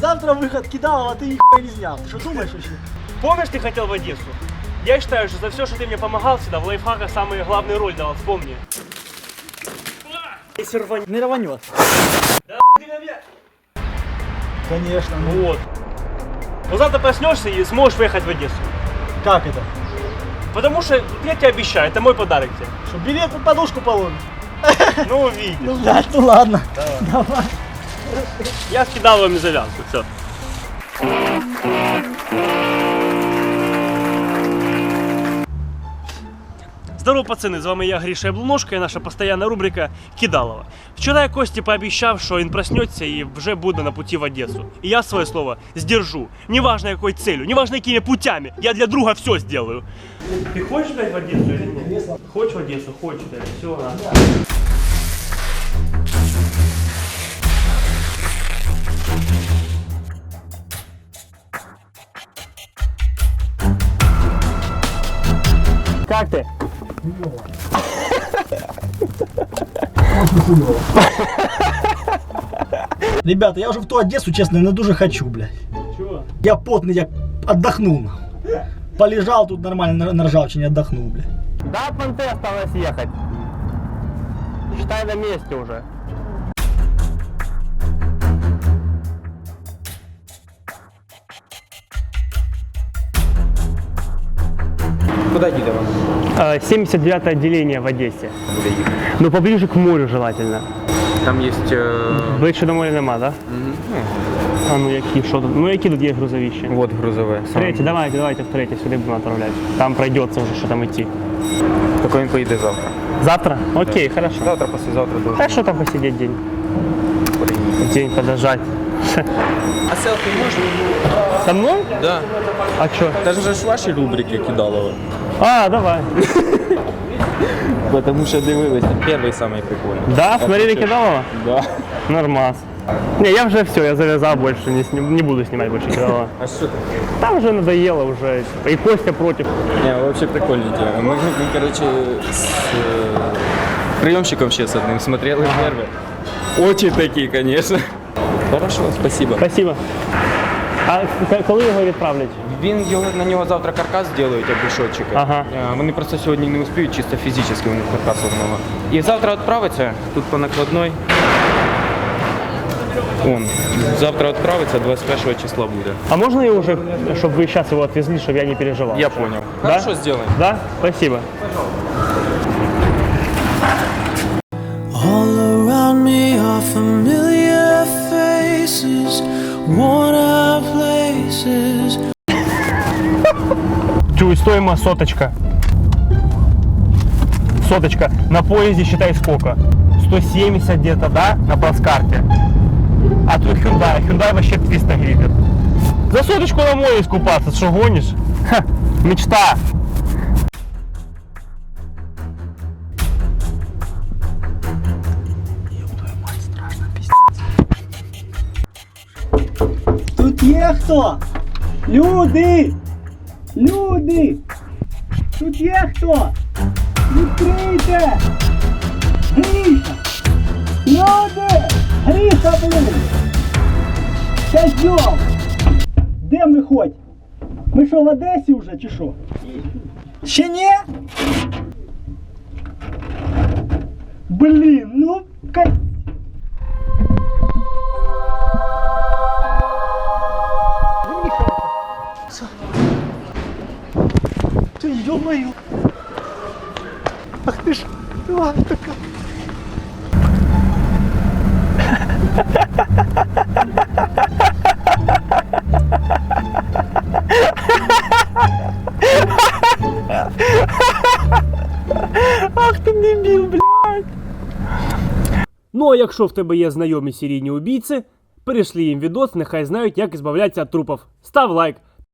Завтра выход кидал, а ты нихуя не снял. Ты что думаешь вообще? Помнишь, ты хотел в Одессу? Я считаю, что за все, что ты мне помогал всегда, в лайфхаках самую главную роль дал, вспомни. Если рванет. Не рванет. ты наверх. Конечно. Ну, Вот. Но завтра проснешься и сможешь поехать в Одессу. как это? Потому что я тебе обещаю, это мой подарок тебе. Что билет под подушку положишь? Ну, увидишь. Ну, блядь, ну ладно. Давай. Я скидал вам завязку, все. Здорово, пацани, з вами я Гріша Яблуношка і наша постійна рубрика Кидалова. Вчора я Кості пообіцяв, що він проснеться і вже буде на путі в Одесу. І я своє слово сдержу. Неважно якою целью, неважно якими путями. Я для друга все сделаю. Ти хочеш блядь, в Одесу или ні? Хочеш в Одесу? Хочу, блядь. Все, на. Как ты? Ребята, я уже в ту Одессу, честно, не дуже хочу, блядь. Чего? Я потный, я отдохнул. Полежал тут нормально на, на ржавчине, отдохнул, блядь. Да, понты осталось ехать. Считай на месте уже. Куда їде вам? 79 отделение в Одессе. Буде їхати. Ну, поближе к морю желательно. Там є. Е... Ближче до моря нема, да? мгм, А ну які, що тут? Ну які тут є грузовище? Ну, от грузове. Сам. Третє, давайте, давайте в третє, сюди будемо отправляти. Там пройдеться вже, що там йти. Тільки він поїде завтра. Завтра? Окей, хорошо. Завтра, післязавтра А дуже що там посидеть день? приїхати. День подождать. А селфі можна? Со мной? Да. А что? Це ж ж ваші рубрики кидалово. А, давай. Тому що дивилися. Перший самий прикольний. Да, смотрели что? Кидалова? Да. Нормас. Не, я уже все, я завязал больше, не, сни- не буду снимать больше Кидалова. А що ти? Там уже надоело уже. И Костя против. Не, вообще прикольні теми. Ми, ми, короче, з е, прийомщиком ще з одним смотрели перше. Очі такі, конечно. Хорошо, спасибо. Спасибо. А к- коли його відправлять? Він його на нього завтра каркас зроблять, обішотчики. Ага. Е, Вони просто сьогодні не успіють, чисто фізично у них каркасу мало. І завтра відправиться, тут по накладной. Он. Завтра відправиться, 21 числа буде. А можно его уже, чтобы вы сейчас его отвезли, чтобы я не переживал? Я понял. Да? Хорошо, сделаем. Да? Спасибо. All around me are familiar faces, worn out places. Чуй, стоимо соточка. Соточка. На поезде считай сколько? 170 где-то, да? На плацкарте. А тут Hyundai. Hyundai вообще 300 гривен. За соточку на море искупаться, что гонишь? Ха, мечта. є хто? Люди! Люди! Тут є хто? Відкрийте! Гріша! Люди! Гріша, блин! Козьол! Де ми хоч? Ми що в Одесі вже чи що? Ще ні? Блін, ну ка... Ты ё-моё! Ах ты ж, тварь такая! Ах ти дебіл, блядь. Ну а якщо в тебе є знайомі серійні убійці, перейшли їм відос, нехай знають, як збавлятися від трупів. Став лайк,